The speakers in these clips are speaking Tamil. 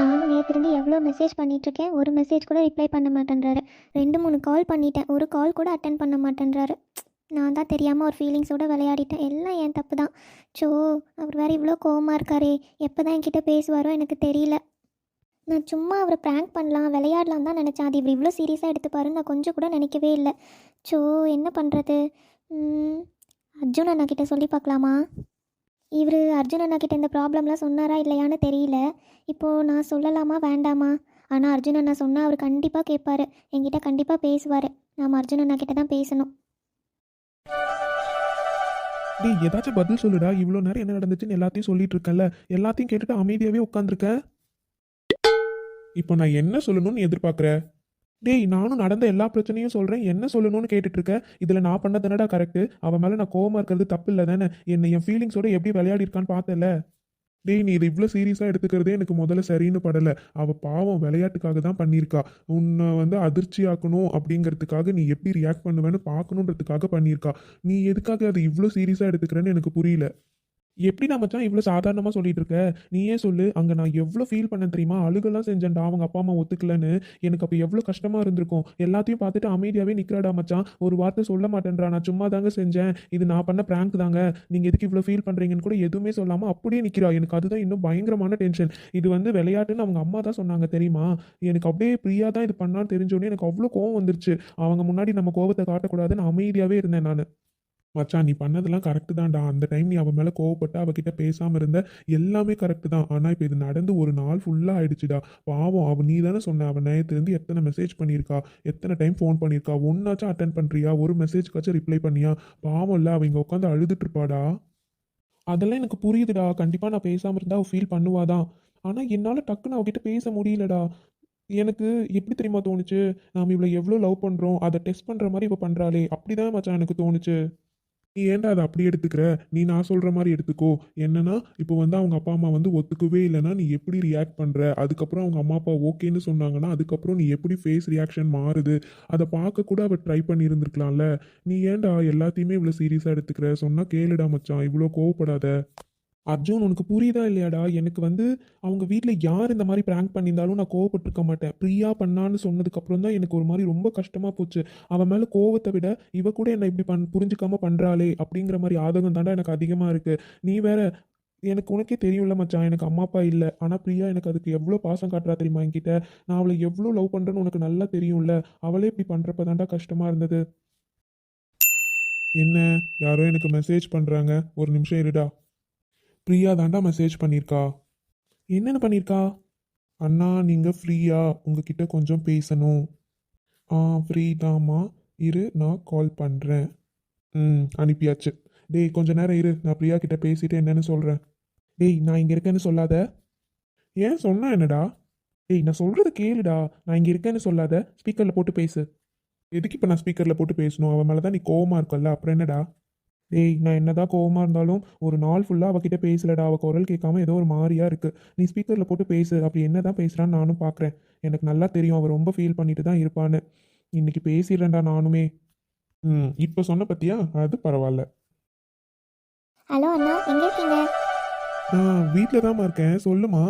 நானும் நேற்றுலேருந்து எவ்வளோ மெசேஜ் பண்ணிகிட்ருக்கேன் ஒரு மெசேஜ் கூட ரிப்ளை பண்ண மாட்டேன்றாரு. ரெண்டு மூணு கால் பண்ணிட்டேன் ஒரு கால் கூட அட்டன் பண்ண மாட்டேன்றாரு. நான் தான் தெரியாமல் ஒரு ஃபீலிங்ஸோட விளையாடிட்டேன். எல்லாம் என் தப்பு தான். ஸோ அவர் வேறு இவ்வளோ கோவமாக இருக்காரே எப்போ தான் என்கிட்ட பேசுவாரோ எனக்கு தெரியல. நான் சும்மா அவரை ப்ராங்க் பண்ணலாம் விளையாடலாம் தான் நினச்சேன். அது இவர் இவ்வளோ சீரியஸாக எடுத்துப்பாருன்னு நான் கொஞ்சம் கூட நினைக்கவே இல்லை. ஸோ என்ன பண்ணுறது அர்ஜுன் அண்ணா கிட்ட சொல்லி பார்க்கலாமா? இவர் அர்ஜுன் அண்ணா இந்த ப்ராப்ளம்லாம் சொன்னாரா இல்லையான்னு தெரியல. இப்போது நான் சொல்லலாமா? வேண்டாமா? ஆனால் அர்ஜுன் அண்ணா சொன்னால் அவர் கண்டிப்பாக கேட்பார் என்கிட்ட கண்டிப்பாக பேசுவார். நாம் அர்ஜுன் அண்ணா கிட்ட தான் பேசணும். டேய் ஏதாச்சும் பதில் சொல்லுடா. இவ்வளோ நேரம் என்ன நடந்துச்சுன்னு எல்லாத்தையும் சொல்லிட்டு இருக்கல எல்லாத்தையும் கேட்டுட்டு அமைதியாகவே உட்காந்துருக்க இப்போ நான் என்ன சொல்லணும்னு எதிர்பார்க்குற? டேய் நானும் நடந்த எல்லா பிரச்சனையும் சொல்கிறேன் என்ன சொல்லணும்னு கேட்டுட்டு இருக்க இதில் நான் பண்ண தானடா கரெக்டு அவன் மேலே நான் கோவமாக இருக்கிறது தப்பு இல்லை தானே? என்னை என் ஃபீலிங்ஸோட எப்படி விளையாடி இருக்கான்னு பார்த்தல டேய் நீ இதை இவ்வளோ சீரியஸாக எடுத்துக்கிறதே எனக்கு முதல்ல சரின்னு படலை. அவள் பாவம் விளையாட்டுக்காக தான் பண்ணியிருக்கா. உன்னை வந்து அதிர்ச்சியாக்கணும் அப்படிங்கிறதுக்காக நீ எப்படி ரியாக்ட் பண்ணுவேன்னு பார்க்கணுன்றதுக்காக பண்ணியிருக்கா. நீ எதுக்காக அதை இவ்வளோ சீரியஸாக எடுத்துக்கிறேன்னு எனக்கு புரியல. எப்படி நான் மச்சான் இவ்வளோ சாதாரணமாக சொல்லிட்டு இருக்க? நீயே சொல்லு. அங்கே நான் எவ்வளோ ஃபீல் பண்ணேன் தெரியுமா? அழுகெல்லாம் செஞ்சேன்டா. அவங்க அப்பா அம்மா ஒத்துக்கலன்னு. எனக்கு அப்போ எவ்வளோ கஷ்டமாக இருந்திருக்கும். எல்லாத்தையும் பார்த்துட்டு அமைதியாகவே நிற்கிறாடா மச்சான்? ஒரு வார்த்தை சொல்ல மாட்டேன்றா நான் சும்மா தாங்க செஞ்சேன். இது நான் பண்ண ப்ராங்க் தாங்க. நீங்கள் எதுக்கு இவ்வளோ ஃபீல் பண்ணுறீங்கன்னு கூட எதுவுமே சொல்லாமல் அப்படியே நிற்கிறா எனக்கு அதுதான் இன்னும் பயங்கரமான டென்ஷன் இது வந்து விளையாட்டுன்னு அவங்க அம்மா தான் சொன்னாங்க தெரியுமா? எனக்கு அப்படியே ஃப்ரீயாக தான் இது பண்ணான்னு தெரிஞ்சோடனே எனக்கு அவ்வளோ கோவம் வந்துருச்சு. அவங்க முன்னாடி நம்ம கோவத்தை காட்டக்கூடாதுன்னு அமைதியாகவே இருந்தேன் நான். மச்சான் நீ பண்ணதெல்லாம் கரெக்டு தான்டா. அந்த டைம் நீ அவன் மேலே கோவப்பட்டு அவகிட்ட பேசாமல் இருந்த எல்லாமே கரெக்டு தான். ஆனால் இப்போ இது நடந்து ஒரு நாள் ஃபுல்லாக ஆயிடுச்சுடா. பாவம் அவன் நீ தானே சொன்ன அவன் நேரத்துலேருந்து எத்தனை மெசேஜ் பண்ணியிருக்கா? எத்தனை டைம் ஃபோன் பண்ணியிருக்கா? ஒன்னாச்சும் அட்டன் பண்ணுறியா ஒரு மெசேஜ்க்காச்சும் ரிப்ளை பண்ணியா? பாவம் இல்லை அவ இங்கே உட்காந்து அழுதுட்டு இருப்பாடா. அதெல்லாம் எனக்கு புரியுதுடா. கண்டிப்பாக நான் பேசாமல் இருந்தால் அவள் ஃபீல் பண்ணுவாதான் ஆனால் என்னால் டக்குன்னு அவகிட்ட பேச முடியலடா. எனக்கு எப்படி தெரியுமா தோணுச்சு? நாம் இவ்வளோ எவ்வளோ லவ் பண்ணுறோம் அதை டெஸ்ட் பண்ணுற மாதிரி இப்போ பண்ணுறாளே அப்படி தான் மச்சான் எனக்கு தோணுச்சு. நீ ஏன்டா அதை அப்படி எடுத்துக்கிற? நீ நான் சொல்கிற மாதிரி எடுத்துக்கோ. என்னன்னா இப்போ வந்து அவங்க அப்பா அம்மா வந்து ஒத்துக்கவே இல்லைன்னா நீ எப்படி ரியாக்ட் பண்ணுற அதுக்கப்புறம் அவங்க அம்மா அப்பா ஓகேன்னு சொன்னாங்கன்னா அதுக்கப்புறம் நீ எப்படி ஃபேஸ் ரியாக்ஷன் மாறுது? அதை பார்க்க கூட அவள் ட்ரை பண்ணியிருந்துருக்கலாம்ல. நீ ஏன்டா எல்லாத்தையுமே இவ்வளோ சீரியஸாக எடுத்துக்கிற? சொன்னால் கேளுடா மச்சான் இவ்வளோ கோவப்படாத. அர்ஜுன் உனக்கு புரியுதா இல்லையாடா? எனக்கு வந்து அவங்க வீட்டில் யார் இந்த மாதிரி ப்ராங்க் பண்ணியிருந்தாலும் நான் கோவப்பட்டிருக்க மாட்டேன். ப்ரீயா பண்ணான்னு சொன்னதுக்கப்புறம் தான் எனக்கு ஒரு மாதிரி ரொம்ப கஷ்டமாக போச்சு. அவன் மேலே கோவத்தை விட இவ கூட என்னை இப்படி பண் புரிஞ்சுக்காம பண்ணுறாளே அப்படிங்கிற மாதிரி ஆதகம் தாண்டா எனக்கு அதிகமாக இருக்குது நீ வேற எனக்கு உனக்கே தெரியும்ல மச்சான் எனக்கு அம்மா அப்பா இல்லை. ஆனால் பிரியா எனக்கு அதுக்கு எவ்வளோ பாசம் காட்டுறா தெரியுமா என்கிட்ட? நான் அவளை எவ்வளோ லவ் பண்ணுறேன்னு உனக்கு நல்லா தெரியும்ல. அவளே இப்படி பண்ணுறப்ப தாண்டா கஷ்டமாக இருந்தது. என்ன? யாரோ எனக்கு மெசேஜ் பண்ணுறாங்க ஒரு நிமிஷம் இருடா. பிரியா தாண்டா மெசேஜ் பண்ணியிருக்கா என்னென்ன பண்ணியிருக்கா அண்ணா நீங்கள் ஃப்ரீயா? உங்ககிட்ட கொஞ்சம் பேசணும். ஆ ஃப்ரீ தாம்மா. இரு நான் கால் பண்ணுறேன் ம் அனுப்பியாச்சு. டேய் கொஞ்ச நேரம் இரு. நான் பிரியா கிட்ட பேசிட்டு என்னன்னு சொல்கிறேன் டேய் நான் இங்கே இருக்கேன்னு சொல்லாத. ஏன் சொன்னா என்னடா? டேய் நான் சொல்கிறத கேளுடா. நான் இங்கே இருக்கேன்னு சொல்லாத. ஸ்பீக்கரில் போட்டு பேசு. எதுக்கு இப்போ நான் ஸ்பீக்கரில் போட்டு பேசணும்? அவன் மேலே தான் நீ கோவமாக இருக்கல்ல. அப்புறம் என்னடா? டேய் நான் என்னதான் கோவமாக இருந்தாலும் ஒரு நாள் ஃபுல்லாக அவகிட்ட பேசலடா. அவள் குரல் கேட்காம ஏதோ ஒரு மாதிரியா இருக்கு. நீ ஸ்பீக்கரில் போட்டு பேசு. அப்படி என்னதான் பேசுறான்னு நானும் பார்க்குறேன் எனக்கு நல்லா தெரியும். அவள் ரொம்ப ஃபீல் பண்ணிட்டு தான் இருப்பான்னு. இன்னைக்கு பேசிடுறேன்டா நானுமே. ம் இப்போ சொன்ன பத்தியா? அது பரவாயில்ல. ஹலோ அண்ணா எங்கே இருக்கீங்க? நான் வீட்டில் தான்மா இருக்கேன். சொல்லுமா?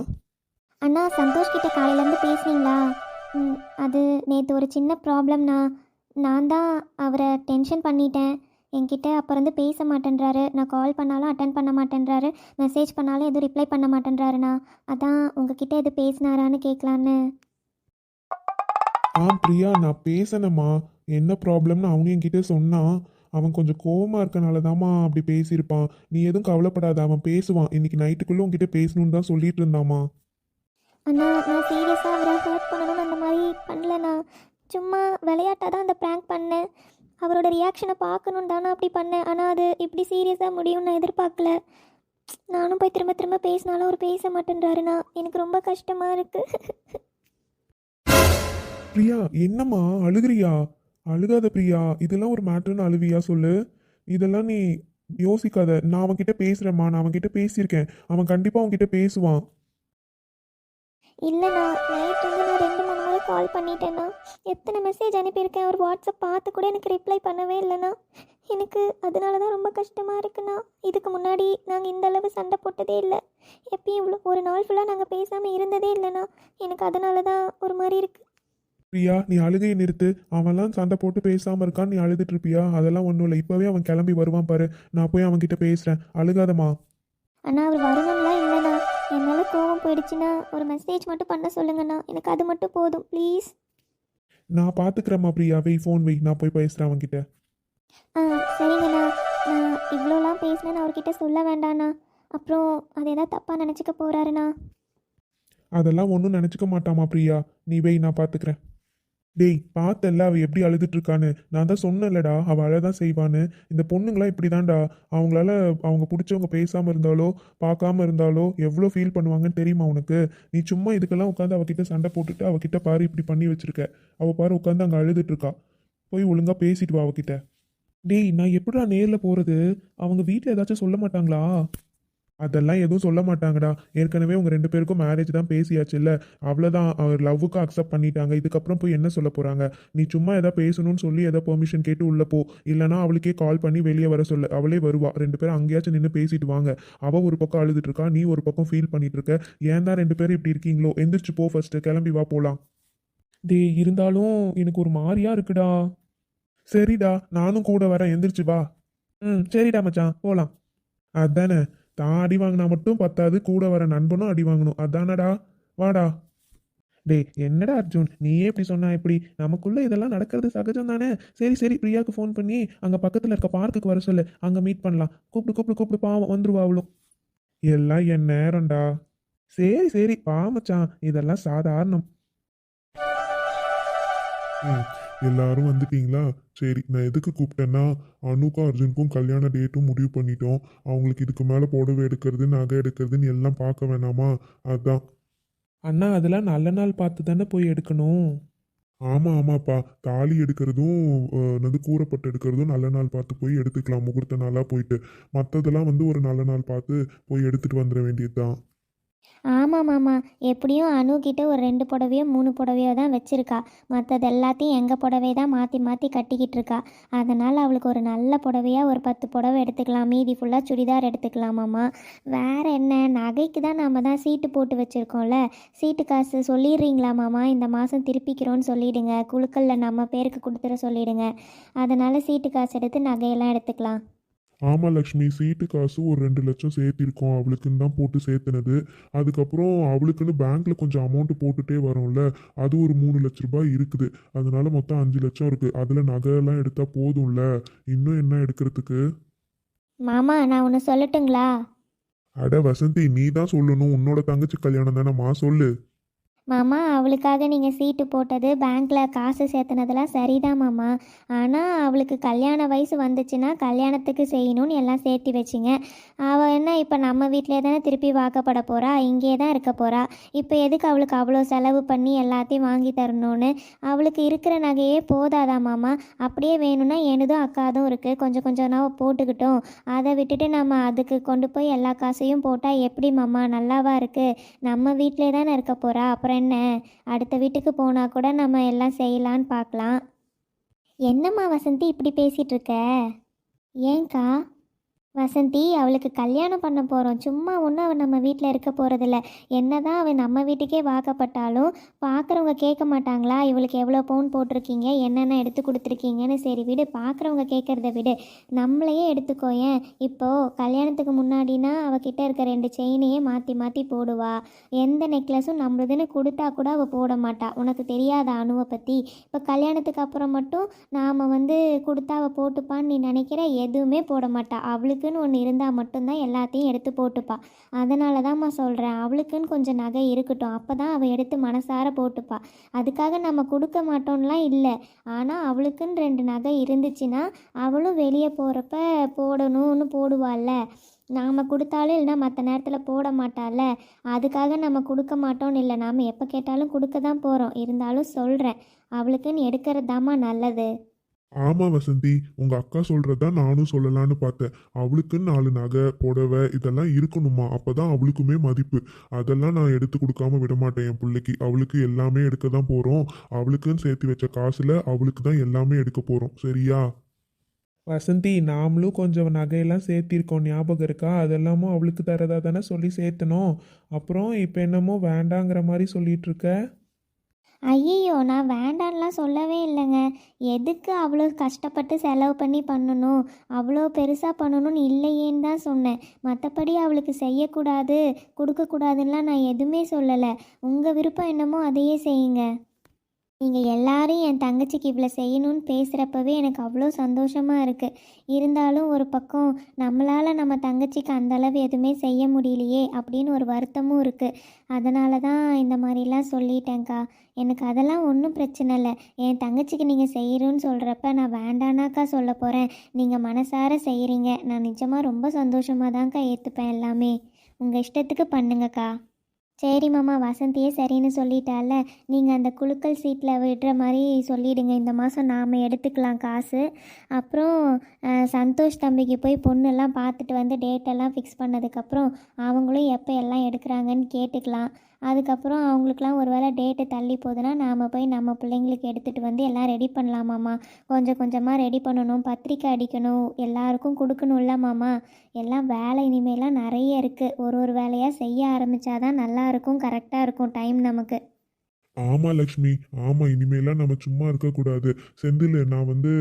அண்ணா சந்தோஷ் கிட்ட காலையிலேருந்து பேசுனீங்களா? ம், அது நேற்று ஒரு சின்ன ப்ராப்ளம்ண்ணா நான் தான் அவரை டென்ஷன் பண்ணிட்டேன். என்கிட்ட அப்போ இருந்து பேச மாட்டேன்றாரு. நான் கால் பண்ணாலும் அட்டன் பண்ண மாட்டேன்றாரு. மெசேஜ் பண்ணாலும் எதுவும் ரிப்ளை பண்ண மாட்டேன்றாருண்ணா. அதான் உங்ககிட்ட எது பேசினாரான்னு கேட்கலான்னு ஆ பிரியா நான் பேசினேம்மா என்ன ப்ராப்ளம்னு அவனு என்கிட்ட சொன்னான். அவன் கொஞ்சம் கோவமா இருக்கனால தாம்மா அப்படி பேசியிருப்பான். நீ எதுவும் கவலைப்படாத அவன் பேசுவான். இன்னைக்கு நைட்டுக்குள்ளே உன்கிட்ட பேசணும்னு தான் சொல்லிட்டு இருந்தாமா அண்ணா நான் சீரியஸாக அவரை ஹர்ட் பண்ணணும்னு அந்த மாதிரி பண்ணலண்ணா. சும்மா விளையாட்டாக தான் அந்த ப்ராங்க் பண்ணேன். அவரோட ரியாக்ஷனை பார்க்கணும் தானே அப்படி பண்ணேன். ஆனால் அது இப்படி சீரியஸாக முடியும்னு நான் எதிர்பார்க்கல. நானும் போய் திரும்ப திரும்ப பேசினாலும் அவர் பேச மாட்டேன்றாருண்ணா எனக்கு ரொம்ப கஷ்டமாக இருக்குது பிரியா என்னம்மா? அழுகுறியா? அழுகாத பிரியா இதெல்லாம் ஒரு மேட்டர்னு அழுவியா சொல்லு. இதெல்லாம் நீ யோசிக்காத. நான் அவன்கிட்ட பேசுறேம்மா. நான் அவன்கிட்ட பேசியிருக்கேன். அவன் கண்டிப்பாக அவன்கிட்ட பேசுவான். இல்லைண்ணா நைட் வந்து நான் கால் பண்ணிட்டேண்ணா எத்தனை மெசேஜ் அனுப்பியிருக்கேன்? அவர் வாட்ஸ்அப் பார்த்து கூட எனக்கு ரிப்ளை பண்ணவே இல்லைண்ணா எனக்கு அதனால தான் ரொம்ப கஷ்டமாக இருக்குண்ணா. இதுக்கு முன்னாடி நாங்கள் இந்த அளவு சண்டை போட்டதே இல்லை. எப்பயும் இவ்வளோ ஒரு நாள் ஃபுல்லாக நாங்கள் பேசாமல் இருந்ததே இல்லைண்ணா எனக்கு அதனால தான் ஒரு மாதிரி இருக்குது பிரியா நீ அழுகையை நிறுத்து. அவன்லாம் சண்டை போட்டு பேசாம இருக்கான் நீ அழுதுட்டு இருப்பியா? அதெல்லாம் ஒன்றும் இல்லை. இப்போவே அவன் கிளம்பி வருவான் பாரு. நான் போய் அவன்கிட்ட பேசுறேன். அழுகாதம்மா. அண்ணா அவர் வரணும்லாம் இல்லைண்ணா என் மேலே கோவம் போயிடுச்சுன்னா ஒரு மெசேஜ் மட்டும் பண்ண சொல்லுங்கண்ணா. எனக்கு அது மட்டும் போதும் ப்ளீஸ் நான் பாத்துக்கிறேம்மா பிரியா வை ஃபோன் வை. நான் போய் பேசுறேன் அவன்கிட்ட. ஆ சரிங்கண்ணா. நான் இவ்வளோலாம் பேசினேன்னு அவர்கிட்ட சொல்ல வேண்டாண்ணா. அப்புறம் அது ஏதாவது தப்பாக நினச்சிக்க போகிறாருண்ணா அதெல்லாம் ஒன்றும் நினச்சிக்க மாட்டாமா பிரியா நீ வை நான் பாத்துக்கிறேன். டேய் பார்த்தல்ல அவ எப்படி அழுதுட்டு இருக்கான்னு நான் தான் சொன்னேன்லடா அவ அழதான் செய்வான்னு. இந்த பொண்ணுங்களாம் இப்படிதான்டா. அவங்களால அவங்க பிடிச்சவங்க பேசாம இருந்தாலோ பார்க்காம இருந்தாலோ எவ்வளோ ஃபீல் பண்ணுவாங்கன்னு தெரியுமா உனக்கு? நீ சும்மா இதுக்கெல்லாம் உட்காந்து அவகிட்ட சண்டை போட்டுட்டு அவகிட்ட பாரு இப்படி பண்ணி வச்சிருக்க. அவ பாரு உட்காந்து அங்கே அழுதுட்டு இருக்கா போய் ஒழுங்கா பேசிட்டு வா அவகிட்ட. டேய் நான் எப்படா நேரில் போறது? அவங்க வீட்டில் ஏதாச்சும் சொல்ல மாட்டாங்களா? அதெல்லாம் எதுவும் சொல்ல மாட்டாங்கடா. ஏற்கனவே உங்கள் ரெண்டு பேருக்கும் மேரேஜ் தான் பேசியாச்சு இல்லை அவ்வளோதான் அவர் லவ்வுக்கு அக்செப்ட் பண்ணிட்டாங்க. இதுக்கப்புறம் போய் என்ன சொல்ல போகிறாங்க நீ சும்மா எதாவது பேசணும்னு சொல்லி எதாவது பெர்மிஷன் கேட்டு உள்ள போ. இல்லைனா அவளுக்கே கால் பண்ணி வெளியே வர சொல்ல. அவளே வருவா. ரெண்டு பேரும் அங்கேயாச்சும் நின்று பேசிட்டு வாங்க. அவள் ஒரு பக்கம் அழுதுட்டு இருக்கா. நீ ஒரு பக்கம் ஃபீல் பண்ணிட்டு இருக்க. ஏன் தான் ரெண்டு பேரும் இப்படி இருக்கீங்களோ? எந்திரிச்சு போ ஃபர்ஸ்ட்டு கிளம்பி வா போகலாம் டே இருந்தாலும் எனக்கு ஒரு மாதிரியா இருக்குடா. சரிடா. நானும் கூட வரேன். எந்திரிச்சு வா. ம் சரிடா மச்சான். போகலாம் அதானே. தான் அடி வாங்கினா மட்டும் பத்தாது கூட வர நண்பனும் அடி வாங்கணும். அதானடா? வாடா. டேய் என்னடா அர்ஜுன்? நீயே இப்படி சொன்னா எப்படி? நமக்குள்ள இதெல்லாம் நடக்கிறது சகஜம் தானே? சரி சரி பிரியாவுக்கு ஃபோன் பண்ணி அங்கே பக்கத்தில் இருக்க பார்க்குக்கு வர சொல்லு. அங்கே மீட் பண்ணலாம். கூப்பிடு கூப்பிடு கூப்பிடு பாவம் வந்துருவா அவளும். எல்லாம் என் நேரம்டா. சரி சரி பாமச்சான் இதெல்லாம் சாதாரணம். ம். எல்லாரும் வந்துட்டீங்களா? சரி நான் எதுக்கு கூப்பிட்டேன்னா அனுக்கும் அர்ஜுனுக்கும் கல்யாண டேட்டும் முடிவு பண்ணிட்டோம். அவங்களுக்கு இதுக்கு மேலே புடவை எடுக்கிறது நகை எடுக்கிறதுன்னு எல்லாம் பார்க்க வேணாமா? அதான். அண்ணா அதெல்லாம் நல்ல நாள் பார்த்து தானே போய் எடுக்கணும்? ஆமாம் ஆமாப்பா. தாலி எடுக்கிறதும் என்னது கூறப்பட்டு எடுக்கிறதும் நல்ல நாள் பார்த்து போய் எடுத்துக்கலாம் முகூர்த்த நாளாக போயிட்டு. மற்றதெல்லாம் வந்து ஒரு நல்ல நாள் பார்த்து போய் எடுத்துகிட்டு வந்துட வேண்டியது தான் ஆமாம் மாமா எப்படியும் அனு ஒரு ரெண்டு புடவையோ மூணு புடவையோ தான் வச்சிருக்கா. மற்றது எல்லாத்தையும் எங்கள் புடவை தான் மாற்றி மாற்றி கட்டிக்கிட்டு இருக்கா. அதனால் அவளுக்கு ஒரு நல்ல புடவையாக ஒரு பத்து புடவை எடுத்துக்கலாம். மீதி ஃபுல்லாக சுடிதார் எடுத்துக்கலாமாம்மா வேற என்ன? நகைக்கு தான் நாம தான் சீட்டு போட்டு வச்சுருக்கோம்ல. சீட்டு காசு சொல்லிடுறீங்களாமாம்மா இந்த மாதம் திருப்பிக்கிறோன்னு சொல்லிடுங்க. குழுக்களில் நம்ம பேருக்கு கொடுத்துட சொல்லிடுங்க. அதனால் சீட்டு காசு எடுத்து நகையெல்லாம் எடுத்துக்கலாம். ஆமாம் லக்ஷ்மி சீட்டு காசு ஒரு ரெண்டு லட்சம் சேர்த்திருக்கோம் அவளுக்குன்னு தான் போட்டு சேர்த்துனது. அதுக்கப்புறம் அவளுக்குன்னு பேங்க்ல கொஞ்சம் அமௌண்ட் போட்டுட்டே வரோம்ல அது ஒரு மூணு லட்ச ரூபாய் இருக்குது. அதனால மொத்தம் அஞ்சு லட்சம் இருக்கு. அதில் நகையெல்லாம் எடுத்தா போதும்ல? இன்னும் என்ன எடுக்கிறதுக்கு? மாமா நான் ஒன்று சொல்லட்டுங்களா? அட வசந்தி நீ தான் சொல்லணும். உன்னோட தங்கச்சி கல்யாணம் தானேம்மா? சொல்லு. மாமா அவளுக்காக நீங்கள் சீட்டு போட்டது பேங்க்கில் காசு சேர்த்துனதெல்லாம் சரிதான் மாமா. ஆனால் அவளுக்கு கல்யாண வயசு வந்துச்சுன்னா கல்யாணத்துக்கு செய்யணும்னு எல்லாம் சேர்த்து வச்சிங்க. அவள் என்ன இப்போ நம்ம வீட்டிலே தானே திருப்பி வாக்கப்பட போகிறா இங்கே தான் இருக்க போகிறா இப்போ எதுக்கு அவளுக்கு அவ்வளோ செலவு பண்ணி எல்லாத்தையும் வாங்கி தரணும்னு? அவளுக்கு இருக்கிற நகையே போதாதா மாமா? அப்படியே வேணும்னா எனதும் அக்காதும் இருக்குது கொஞ்சம் கொஞ்சம் நான் போட்டுக்கிட்டோம். அதை விட்டுட்டு நம்ம அதுக்கு கொண்டு போய் எல்லா காசையும் போட்டால் எப்படி மாமா? நல்லாவா இருக்குது நம்ம வீட்டிலே தானே இருக்க போகிறா அப்புறம் என்ன அடுத்த வீட்டுக்கு போனால் கூட நம்ம எல்லாம் செய்யலான்னு பார்க்கலாம். என்னம்மா வசந்தி இப்படி பேசிகிட்டு இருக்க? வசந்தி அவளுக்கு கல்யாணம் பண்ண போகிறோம் சும்மா ஒன்றும் அவள் நம்ம வீட்டில் இருக்க போகிறதில்ல என்ன தான் அவள் நம்ம வீட்டுக்கே வாக்கப்பட்டாலும் பார்க்குறவங்க கேட்க மாட்டாங்களா? இவளுக்கு எவ்வளோ பவுன் போட்டிருக்கீங்க? என்னென்ன எடுத்து கொடுத்துருக்கீங்கன்னு சரி விடு. பார்க்குறவங்க கேட்குறத விடு. நம்மளையே எடுத்துக்கோ ஏன்? இப்போது கல்யாணத்துக்கு முன்னாடினா அவகிட்ட இருக்க ரெண்டு செயினையே மாற்றி மாற்றி போடுவா. எந்த நெக்லஸும் நம்மளுதுன்னு கொடுத்தா கூட அவள் போட மாட்டா. உனக்கு தெரியாத அணுவை பற்றி இப்போ கல்யாணத்துக்கு அப்புறம் மட்டும் நாம் வந்து கொடுத்தா அவள் போட்டுப்பான்னு நீ நினைக்கிற எதுவுமே போட மாட்டா. அவளுக்குன்னு ஒன்று இருந்தால் மட்டும்தான் எல்லாத்தையும் எடுத்து போட்டுப்பா. அதனால தான்மா சொல்கிறேன் அவளுக்குன்னு கொஞ்சம் நகை இருக்கட்டும். அப்போ தான் அவள் எடுத்து மனசார போட்டுப்பா. அதுக்காக நம்ம கொடுக்க மாட்டோம்லாம் இல்லை. ஆனால் அவளுக்குன்னு ரெண்டு நகை இருந்துச்சுன்னா அவளும் வெளியே போகிறப்ப போடணும்னு போடுவாள்ல. நாம் கொடுத்தாலும் இல்லைனா மற்ற நேரத்தில் போட மாட்டால அதுக்காக நம்ம கொடுக்க மாட்டோம்னு இல்லை. நாம் எப்போ கேட்டாலும் கொடுக்க தான் போகிறோம் இருந்தாலும் சொல்கிறேன் அவளுக்குன்னு எடுக்கிறது நல்லது. ஆமா வசந்தி உங்க அக்கா சொல்றதா நானும் சொல்லலாம்னு பார்த்தேன். அவளுக்குன்னு நாலு நகை புடவை இதெல்லாம் இருக்கணுமா? அப்பதான் அவளுக்குமே மதிப்பு. அதெல்லாம் நான் எடுத்து கொடுக்காம விட மாட்டேன் என் பிள்ளைக்கு. அவளுக்கு எல்லாமே எடுக்க தான் போறோம். அவளுக்குன்னு சேர்த்து வச்ச காசுல அவளுக்கு தான் எல்லாமே எடுக்க போறோம். சரியா? வசந்தி நாமளும் கொஞ்சம் நகையெல்லாம் சேர்த்திருக்கோம். ஞாபகம் இருக்கா? அதெல்லாமும் அவளுக்கு தரதா தானே சொல்லி சேர்த்தனோம் அப்புறம் இப்போ என்னமோ வேண்டாங்கிற மாதிரி சொல்லிட்டு இருக்க? ஐயோ நான் வேண்டான்லாம் சொல்லவே இல்லைங்க. எதுக்கு அவ்வளோ கஷ்டப்பட்டு செலவு பண்ணி பண்ணணும்? அவ்வளோ பெருசாக பண்ணணும்னு இல்லையேன்னு தான் சொன்னேன். மற்றபடி அவளுக்கு செய்யக்கூடாது கொடுக்கக்கூடாதுன்னெலாம் நான் எதுவுமே சொல்லலை. உங்கள் விருப்பம் என்னமோ அதையே செய்யுங்க. நீங்கள் எல்லாரும் என் தங்கச்சிக்கு இவ்வளோ செய்யணும்னு பேசுகிறப்பவே எனக்கு அவ்வளோ சந்தோஷமாக இருக்குது இருந்தாலும் ஒரு பக்கம் நம்மளால் நம்ம தங்கச்சிக்கு அந்தளவு எதுவுமே செய்ய முடியலையே அப்படின்னு ஒரு வருத்தமும் இருக்குது அதனால தான் இந்த மாதிரிலாம் சொல்லிட்டேங்க்கா எனக்கு அதெல்லாம் ஒன்றும் பிரச்சனை இல்லை. என் தங்கச்சிக்கு நீங்கள் செய்கிறோன்னு சொல்கிறப்ப நான் வேண்டானாக்கா சொல்ல போகிறேன் நீங்கள் மனசார செய்கிறீங்க நான் நிஜமாக ரொம்ப சந்தோஷமாக தான்க்கா ஏற்றுப்பேன் எல்லாமே. உங்கள் இஷ்டத்துக்கு பண்ணுங்கக்கா. சரி மாமா வசந்தியே சரின்னு சொல்லிட்டால நீங்கள் அந்த குலுக்கல் சீட்டில் விடுற மாதிரி சொல்லிடுங்க. இந்த மாதம் நாம் எடுத்துக்கலாம் காசு. அப்புறம் சந்தோஷ் தம்பிக்கு போய் பொண்ணெல்லாம் பார்த்துட்டு வந்து டேட்டெல்லாம் ஃபிக்ஸ் பண்ணதுக்கப்புறம் அவங்களும் எப்போ எல்லாம் எடுக்கிறாங்கன்னு கேட்டுக்கலாம். அதுக்கப்புறம் அவங்களுக்குலாம் ஒரு வேளை டேட்டு தள்ளி போகுதுன்னா நாம் போய் நம்ம பிள்ளைங்களுக்கு எடுத்துகிட்டு வந்து எல்லாம் ரெடி பண்ணலாமாம்மா? கொஞ்சம் கொஞ்சமாக ரெடி பண்ணணும். பத்திரிக்கை அடிக்கணும். எல்லாருக்கும் கொடுக்கணும்ல மாமா? எல்லாம் வேலை இனிமேலாம் நிறைய இருக்குது ஒரு ஒரு வேலையாக செய்ய ஆரம்பித்தாதான் தான் நல்லாயிருக்கும் கரெக்டாக இருக்கும் டைம் நமக்கு. ஆமாம் லக்ஷ்மி. ஆமாம் இனிமேலாம் நம்ம சும்மா இருக்கக்கூடாது. செந்தில் நான் வந்து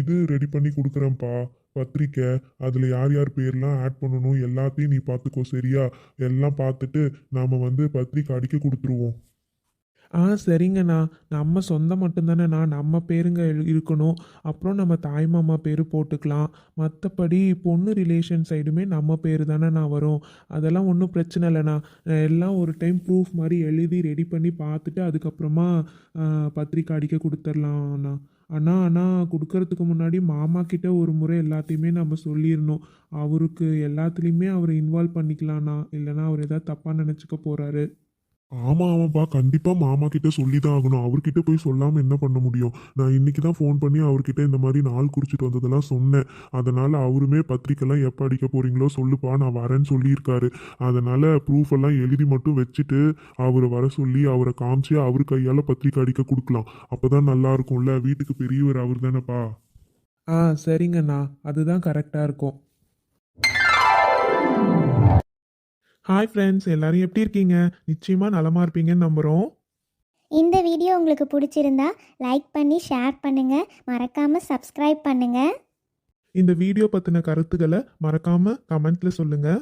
இது ரெடி பண்ணி கொடுக்குறேன்ப்பா. பத்திரிக்கை அதில் யார் யார் பேர்லாம் ஆட் பண்ணணும் எல்லாத்தையும் நீ பார்த்துக்கோ சரியா? எல்லாம் பார்த்துட்டு நாம் வந்து பத்திரிக்கை அடிக்க கொடுத்துருவோம். ஆ சரிங்கண்ணா. நம்ம சொந்தம் மட்டும்தானேண்ணா. நம்ம பேருங்க இருக்கணும். அப்புறம் நம்ம தாய் மாமா பேர் போட்டுக்கலாம். மற்றபடி பொண்ணு ரிலேஷன் சைடுமே நம்ம பேர் தானேண்ணா வரும். அதெல்லாம் ஒன்றும் பிரச்சனை இல்லைண்ணா. எல்லாம் ஒரு டைம் ப்ரூஃப் மாதிரி எழுதி ரெடி பண்ணி பார்த்துட்டு அதுக்கப்புறமா பத்திரிக்கை அடிக்க கொடுத்துர்லாம்ண்ணா அண்ணா அண்ணா கொடுக்கறதுக்கு முன்னாடி மாமா கிட்ட ஒரு முறை எல்லாத்தையுமே நம்ம சொல்லிடணும் அவருக்கு எல்லாத்துலேயுமே அவரை இன்வால்வ் பண்ணிக்கலாம்ண்ணா. இல்லைனா அவர் ஏதாவது தப்பாக நினச்சிக்க போகிறாரு ஆமா ஆமாப்பா கண்டிப்பா மாமா கிட்ட சொல்லி தான் ஆகணும். அவர்கிட்ட போய் சொல்லாம என்ன பண்ண முடியும்? நான் இன்னைக்கு தான் ஃபோன் பண்ணி அவர்கிட்ட இந்த மாதிரி நாள் குறிச்சிட்டு வந்ததெல்லாம் சொன்னேன். அதனால அவருமே பத்திரிக்கைலாம் எப்போ அடிக்க போறீங்களோ சொல்லுப்பா நான் வரேன்னு சொல்லியிருக்காரு. அதனால ப்ரூஃப் எல்லாம் எழுதி மட்டும் வச்சுட்டு அவரை வர சொல்லி அவரை காமிச்சு அவர் கையால பத்திரிக்கை அடிக்க கொடுக்கலாம். அப்பதான் நல்லா இருக்கும்ல. வீட்டுக்கு பெரியவர் அவர் தானேப்பா ஆ சரிங்கண்ணா. அதுதான் கரெக்டாக இருக்கும். ஹாய் ஃப்ரெண்ட்ஸ் எல்லாரும் எப்படி இருக்கீங்க? நிச்சயமாக நலமாக இருப்பீங்கன்னு நம்புகிறோம் இந்த வீடியோ உங்களுக்கு பிடிச்சிருந்தா லைக் பண்ணி ஷேர் பண்ணுங்கள் மறக்காமல் சப்ஸ்கிரைப் பண்ணுங்கள் இந்த வீடியோ பற்றின கருத்துக்களை மறக்காமல் கமெண்ட்டில் சொல்லுங்கள்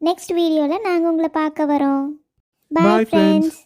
நெக்ஸ்ட் வீடியோவில் நாங்கள் உங்களை பார்க்க வரோம். Bye, பாய் friends. ஃப்ரெண்ட்ஸ்